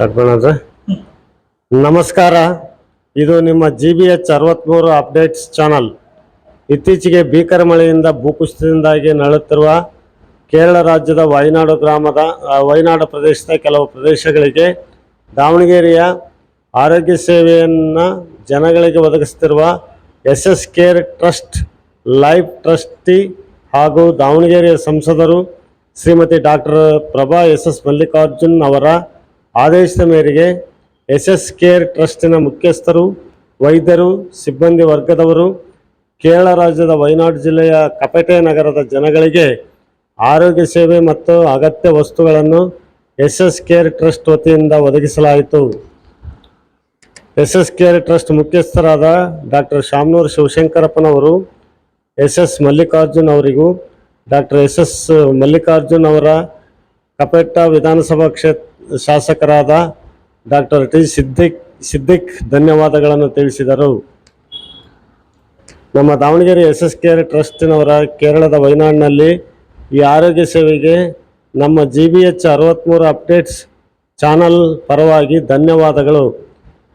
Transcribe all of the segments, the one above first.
ಮಾಡೋಣ ನಮಸ್ಕಾರ. ಇದು ನಿಮ್ಮ ಜಿ ಬಿ ಎಚ್ ಅರವತ್ತ್ಮೂರು ಅಪ್ಡೇಟ್ಸ್ ಚಾನಲ್. ಇತ್ತೀಚೆಗೆ ಭೀಕರ ಮಳೆಯಿಂದ ಭೂಕುಸಿತದಿಂದಾಗಿ ನರಳುತ್ತಿರುವ ಕೇರಳ ರಾಜ್ಯದ ವಯನಾಡು ಗ್ರಾಮದ ವಯನಾಡು ಪ್ರದೇಶದ ಕೆಲವು ಪ್ರದೇಶಗಳಿಗೆ ದಾವಣಗೆರೆಯ ಆರೋಗ್ಯ ಸೇವೆಯನ್ನು ಜನಗಳಿಗೆ ಒದಗಿಸುತ್ತಿರುವ S S care trust, life trustee ಹಾಗೂ ದಾವಣಗೆರೆಯ ಸಂಸದರು Shrimati doctor Prabha S S Mallikarjun ಅವರ ಆದೇಶದ ಮೇರೆಗೆ ಎಸ್ ಎಸ್ ಕೇರ್ ಟ್ರಸ್ಟಿನ ಮುಖ್ಯಸ್ಥರು, ವೈದ್ಯರು, ಸಿಬ್ಬಂದಿ ವರ್ಗದವರು, ಕೇರಳ ರಾಜ್ಯದ ವಯನಾಡು ಜಿಲ್ಲೆಯ ಕಪಟೆ ನಗರದ ಜನಗಳಿಗೆ ಆರೋಗ್ಯ ಸೇವೆ ಮತ್ತು ಅಗತ್ಯ ವಸ್ತುಗಳನ್ನು ಎಸ್ ಎಸ್ ಕೇರ್ ಟ್ರಸ್ಟ್ ವತಿಯಿಂದ ಒದಗಿಸಲಾಯಿತು. ಎಸ್ ಎಸ್ ಕೇರ್ ಟ್ರಸ್ಟ್ ಮುಖ್ಯಸ್ಥರಾದ ಡಾಕ್ಟರ್ ಶಾಮನೂರು ಶಿವಶಂಕರಪ್ಪನವರು ಎಸ್ ಎಸ್ ಮಲ್ಲಿಕಾರ್ಜುನ್ ಅವರಿಗೂ, ಡಾಕ್ಟರ್ ಎಸ್ ಎಸ್ ಮಲ್ಲಿಕಾರ್ಜುನ್ ಅವರ ಕಪೆಟ್ಟ ವಿಧಾನಸಭಾ ಕ್ಷೇತ್ರ ಶಾಸಕರಾದ ಡಾಕ್ಟರ್ ಟಿ ಸಿದ್ದಿಕ್ ಸಿದ್ದಿಕ್ ಧನ್ಯವಾದಗಳನ್ನು ತಿಳಿಸಿದರು. ನಮ್ಮ ದಾವಣಗೆರೆ ಎಸ್ ಎಸ್ ಕೇರ್ ಟ್ರಸ್ಟಿನವರ ಕೇರಳದ ವಯನಾಡಿನಲ್ಲಿ ಈ ಆರೋಗ್ಯ ಸೇವೆಗೆ ನಮ್ಮ ಜಿ ಬಿ ಎಚ್ ಅರವತ್ತ್ಮೂರು ಅಪ್ಡೇಟ್ಸ್ ಚಾನಲ್ ಪರವಾಗಿ ಧನ್ಯವಾದಗಳು.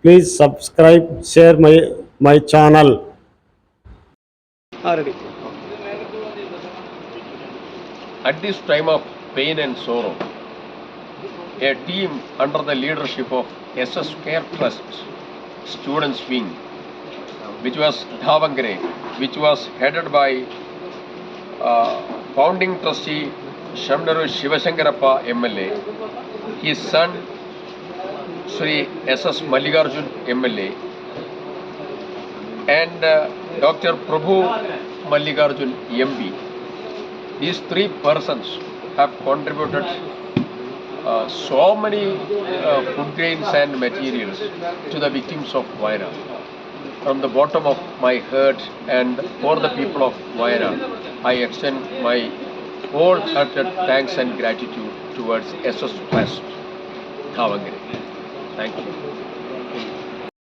Please subscribe share my my channel. ಹಾಂ this time of pain and sorrow, a team under the leadership of SS Care Trust Students Wing, which was Davangere, which was headed by uh, founding trustee Shamnaru Shivashankarappa MLA, his son Sri SS Mallikarjun MLA, and uh, Dr. Prabhu Mallikarjun MB. These three persons have contributed uh, so many uh, food grains and materials to the victims of Wayanad. From the bottom of my heart and for the people of Wayanad, I extend my wholehearted thanks and gratitude towards SS Kavangere. Thank you.